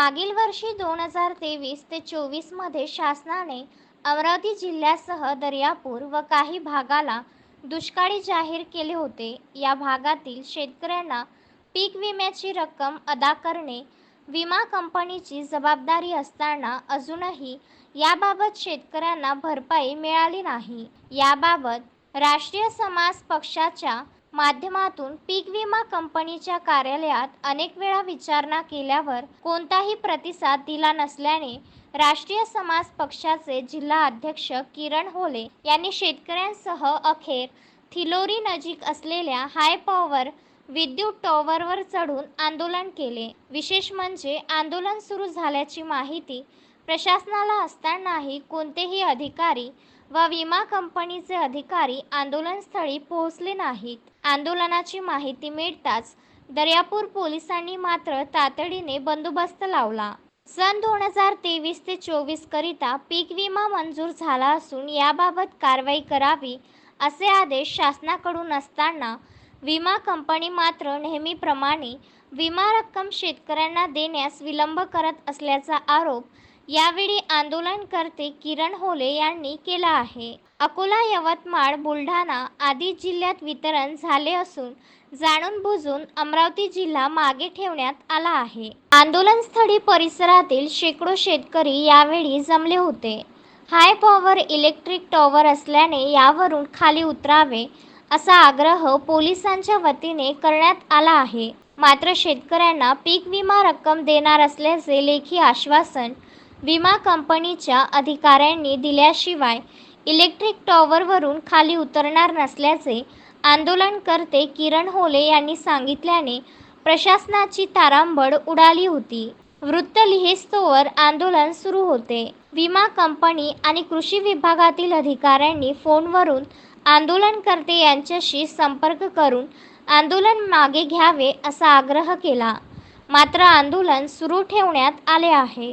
मागील वर्षी दोन हजार तेवीस ते चोवीसमध्ये शासनाने अमरावती जिल्ह्यासह दर्यापूर व काही भागाला दुष्काळी जाहीर केले होते. या भागातील शेतकऱ्यांना पीक विम्याची रक्कम अदा करणे विमा कंपनीची जबाबदारी असताना अजूनही याबाबत शेतकऱ्यांना भरपाई मिळाली नाही. याबाबत राष्ट्रीय समाज पक्षाच्या माध्यमातून पीक विमा कंपनीच्या कार्यालयात अनेक वेळा विचारणा केल्यावर कोणताही प्रतिसाद दिला नसल्याने राष्ट्रीय समाज पक्षाचे जिल्हा अध्यक्ष किरण होले यांनी शेतकऱ्यांसह अखेर थिलोरी नजीक असलेल्या हाय पॉवर विद्युत टॉवरवर चढून आंदोलन केले. विशेष म्हणजे आंदोलन सुरू झाल्याची माहिती प्रशासनाला असतानाही कोणतेही अधिकारी व विमा कंपनीचे अधिकारी आंदोलनस्थळी पोहोचले नाहीत. आंदोलनाची माहिती मिळताच दर्यापूर पोलिसांनी मात्र तातडीने बंदोबस्त लावला. सन दोन हजार तेवीस ते चोवीस करिता पीक विमा मंजूर झाला असून याबाबत कारवाई करावी असे आदेश शासनाकडून असताना विमा कंपनी मात्र नेहमीप्रमाणे विमा रक्कम शेतकऱ्यांना देण्यास विलंब करत असल्याचा आरोप यावेळी आंदोलनकर्ते किरण होले यांनी केला आहे. अकोला यवतमाळ बुलढाणा आदी जिल्ह्यात वितरण झाले असून जाणून बुजून अमरावती जिल्हा मागे ठेवण्यात आला आहे. आंदोलनस्थळी परिसरातील शेकडो शेतकरी यावेळी जमले होते. हाय पॉवर इलेक्ट्रिक टॉवर असल्याने यावरून खाली उतरावे असा आग्रह पोलिसांच्या वतीने करण्यात आला आहे. मात्र शेतकऱ्यांना पीक विमा रक्कम देणार असल्याचे लेखी आश्वासन विमा कंपनीच्या अधिकाऱ्यांनी दिल्याशिवाय इलेक्ट्रिक टॉवरवरून खाली उतरणार नसल्याचे आंदोलनकर्ते किरण होले यांनी सांगितल्याने प्रशासनाची तारांबळ उडाली होती. वृत्त लिहिस्तोवर आंदोलन सुरू होते. विमा कंपनी आणि कृषी विभागातील अधिकाऱ्यांनी फोनवरून आंदोलनकर्ते यांच्याशी संपर्क करून आंदोलन मागे घ्यावे असा आग्रह केला. मात्र आंदोलन सुरू ठेवण्यात आले आहे.